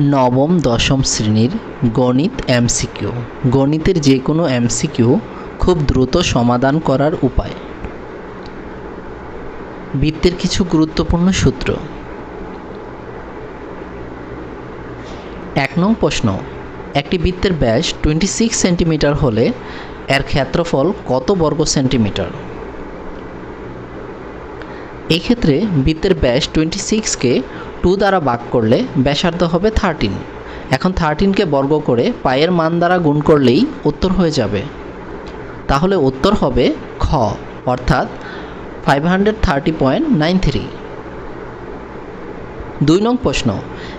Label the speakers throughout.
Speaker 1: নবম দশম শ্রেণির গণিত এমসিকিউ। গণিতের যে কোনো এমসিকিউ খুব দ্রুত সমাধান করার উপায়। বৃত্তের কিছু গুরুত্বপূর্ণ সূত্র। এক নং প্রশ্ন, একটি বৃত্তের ব্যাস টোয়েন্টি সিক্স সেন্টিমিটার হলে এর ক্ষেত্রফল কত বর্গ সেন্টিমিটার? এক্ষেত্রে বৃত্তের ব্যাস টোয়েন্টি সিক্সকে টু দ্বারা ভাগ করলে ব্যাসার্ধ হবে থার্টিন এখন থার্টিনকে বর্গ করে পায়ের মান দ্বারা গুণ করলেই উত্তর হয়ে যাবে। তাহলে উত্তর হবে খ, অর্থাৎ five hundred thirty point nine three দুই নং প্রশ্ন,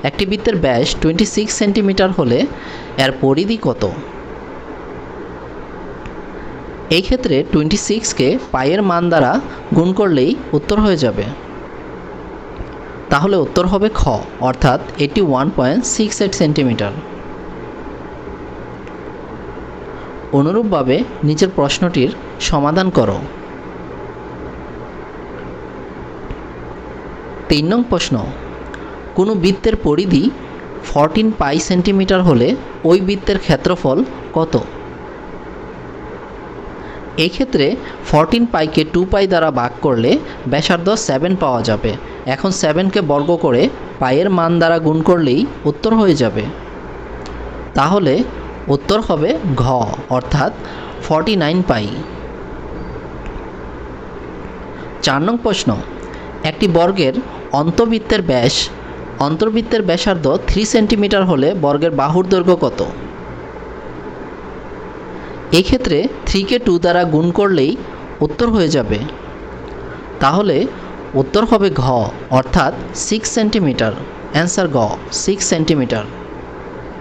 Speaker 1: একটি বৃত্তের ব্যাস টোয়েন্টি সিক্স সেন্টিমিটার হলে এর পরিধি কত? এই ক্ষেত্রে টোয়েন্টি সিক্সকে পায়ের মান দ্বারা গুণ করলেই উত্তর হয়ে যাবে। তাহলে উত্তর হবে খ, অর্থাৎ এটি one point six eight centimetre অনুরূপভাবে নিচের প্রশ্নটির সমাধান করো। তিন নং প্রশ্ন, কোনো বৃত্তের পরিধি ফরটিন পাই সেন্টিমিটার হলে ওই বৃত্তের ক্ষেত্রফল কত? এই ক্ষেত্রে ফরটিন পাইকে টু পাই দ্বারা ভাগ করলে ব্যাসার্ধ সেভেন পাওয়া যাবে। এখন সেভেনকে বর্গ করে পায়ের মান দ্বারা গুণ করলেই উত্তর হয়ে যাবে। তাহলে উত্তর হবে ঘ, অর্থাৎ ফর্টি নাইন পাই চার নং প্রশ্ন, একটি বর্গের অন্তবৃত্তের ব্যাস অন্তর্বৃত্তের ব্যাসার্ধ থ্রি সেন্টিমিটার হলে বর্গের বাহুর দৈর্ঘ্য কত? এক্ষেত্রে থ্রিকে টু দ্বারা গুণ করলেই উত্তর হয়ে যাবে। তাহলে উত্তর হবে ঘ, অর্থাৎ সিক্স সেন্টিমিটার অ্যান্সার গ সিক্স সেন্টিমিটার